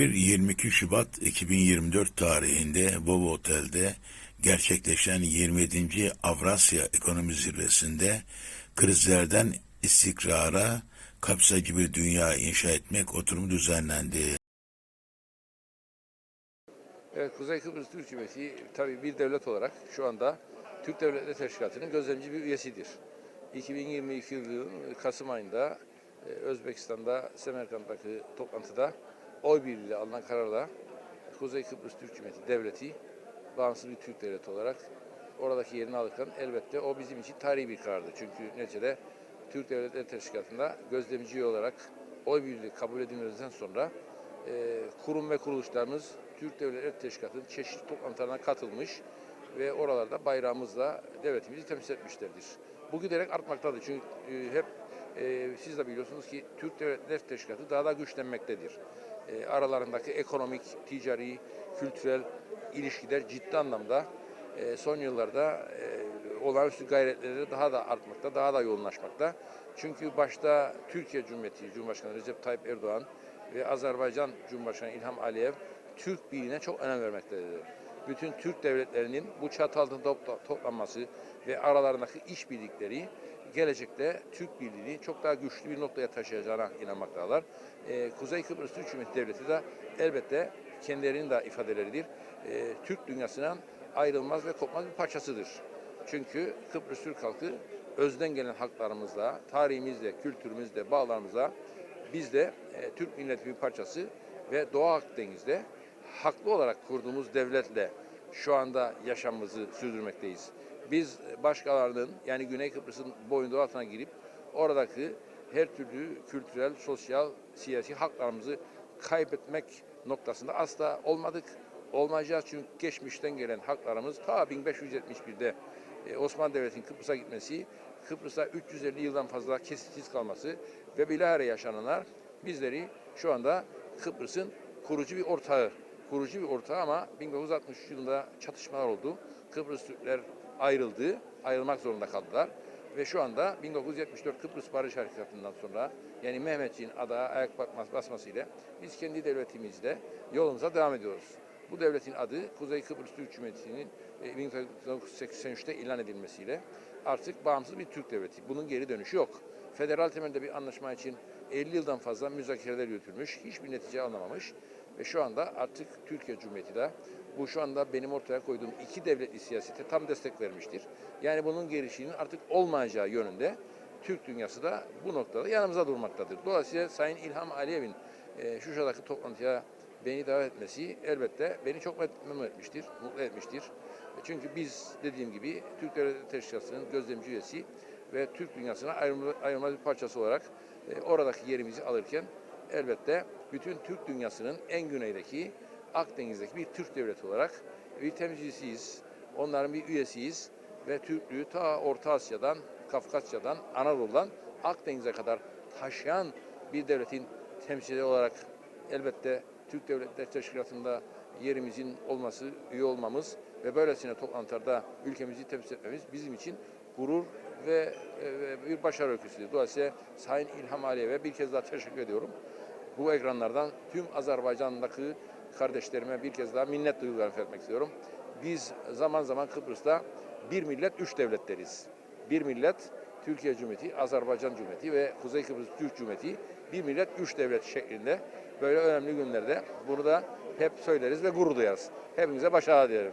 21-22 Şubat 2024 tarihinde Bobo Otel'de gerçekleşen 27. Avrasya Ekonomi Zirvesi'nde krizlerden istikrara kapsayıcı bir dünya inşa etmek oturumu düzenlendi. Evet, Kuzey Kıbrıs Türk Cumhuriyeti tabii bir devlet olarak şu anda Türk Devletleri Teşkilatı'nın gözlemci bir üyesidir. 2022 yılının Kasım ayında e, Özbekistan'da Semerkant'taki toplantıda oy birliğiyle alınan kararla Kuzey Kıbrıs Türk Cumhuriyeti Devleti bağımsız bir Türk devleti olarak oradaki yerini alırken elbette o bizim için tarihi bir karardı. Çünkü neticede Türk Devletleri Teşkilatı'nda gözlemci olarak oy birliği kabul edilmesinden sonra e, kurum ve kuruluşlarımız Türk Devletleri Teşkilatı'nın çeşitli toplantılarına katılmış ve oralarda bayrağımızla devletimizi temsil etmişlerdir. Bu giderek artmaktadır. Çünkü e, hep e, siz de biliyorsunuz ki Türk Devletleri Teşkilatı daha da güçlenmektedir. E, aralarındaki ekonomik, ticari, kültürel ilişkiler ciddi anlamda e, son yıllarda e, olağanüstü gayretleri daha da artmakta, daha da yoğunlaşmakta. Çünkü başta Türkiye Cumhuriyeti Cumhurbaşkanı Recep Tayyip Erdoğan ve Azerbaycan Cumhurbaşkanı İlham Aliyev Türk birliğine çok önem vermektedir. Bütün Türk devletlerinin bu çatı altında topla- toplanması ve aralarındaki işbirlikleri gelecekte Türk birliğini çok daha güçlü bir noktaya taşıyacağına inanmaktalar. Ee, Kuzey Kıbrıs Türk Cumhuriyeti Devleti de elbette kendilerinin de ifadeleridir. Ee, Türk dünyasından ayrılmaz ve kopmaz bir parçasıdır. Çünkü Kıbrıs Türk halkı özden gelen haklarımızla, tarihimizle, kültürümüzle, bağlarımızla biz de e, Türk milleti bir parçası ve Doğu Akdeniz'de haklı olarak kurduğumuz devletle şu anda yaşamımızı sürdürmekteyiz. Biz başkalarının yani Güney Kıbrıs'ın boyunduruğu altına girip oradaki her türlü kültürel, sosyal, siyasi haklarımızı kaybetmek noktasında asla olmadık. Olmayacağız çünkü geçmişten gelen haklarımız ta 1571'de e, Osmanlı Devleti'nin Kıbrıs'a gitmesi, Kıbrıs'a 350 yıldan fazla kesintisiz kalması ve bilahare yaşananlar bizleri şu anda Kıbrıs'ın kurucu bir ortağı, kurucu bir ortağı ama 1963 yılında çatışmalar oldu. Kıbrıs Türkler ayrıldı, ayrılmak zorunda kaldılar. Ve şu anda 1974 Kıbrıs Barış Harekatı'ndan sonra yani Mehmetçiğin adaya ayak bakmaz basmasıyla biz kendi devletimizde yolumuza devam ediyoruz. Bu devletin adı Kuzey Kıbrıs Türk Cumhuriyeti'nin e, 1983'te ilan edilmesiyle artık bağımsız bir Türk devleti. Bunun geri dönüşü yok. Federal temelde bir anlaşma için 50 yıldan fazla müzakereler yürütülmüş, hiçbir netice alınamamış ve şu anda artık Türkiye Cumhuriyeti de bu şu anda benim ortaya koyduğum iki devletli siyasete tam destek vermiştir. Yani bunun gelişinin artık olmayacağı yönünde Türk dünyası da bu noktada yanımıza durmaktadır. Dolayısıyla Sayın İlham Aliyev'in e, Şuşa'daki toplantıya beni davet etmesi elbette beni çok memnun etmiştir, mutlu etmiştir. Çünkü biz dediğim gibi Türk Devletleri Teşkilatı'nın gözlemci üyesi ve Türk dünyasına ayrılma- ayrılmaz bir parçası olarak e, oradaki yerimizi alırken elbette bütün Türk dünyasının en güneydeki Akdeniz'deki bir Türk devleti olarak bir temsilcisiyiz. Onların bir üyesiyiz ve Türklüğü ta Orta Asya'dan, Kafkasya'dan, Anadolu'dan Akdeniz'e kadar taşıyan bir devletin temsili olarak elbette Türk Devletleri Teşkilatı'nda yerimizin olması, üye olmamız ve böylesine toplantılarda ülkemizi temsil etmemiz bizim için gurur ve, e, bir başarı öyküsüdür. Dolayısıyla Sayın İlham Aliyev'e bir kez daha teşekkür ediyorum. Bu ekranlardan tüm Azerbaycan'daki kardeşlerime bir kez daha minnet duygularımı etmek istiyorum. Biz zaman zaman Kıbrıs'ta bir millet, üç devletleriz. Bir millet, Türkiye Cumhuriyeti, Azerbaycan Cumhuriyeti ve Kuzey Kıbrıs Türk Cumhuriyeti bir millet, üç devlet şeklinde böyle önemli günlerde bunu da hep söyleriz ve gurur duyarız. Hepinize başarılar dilerim.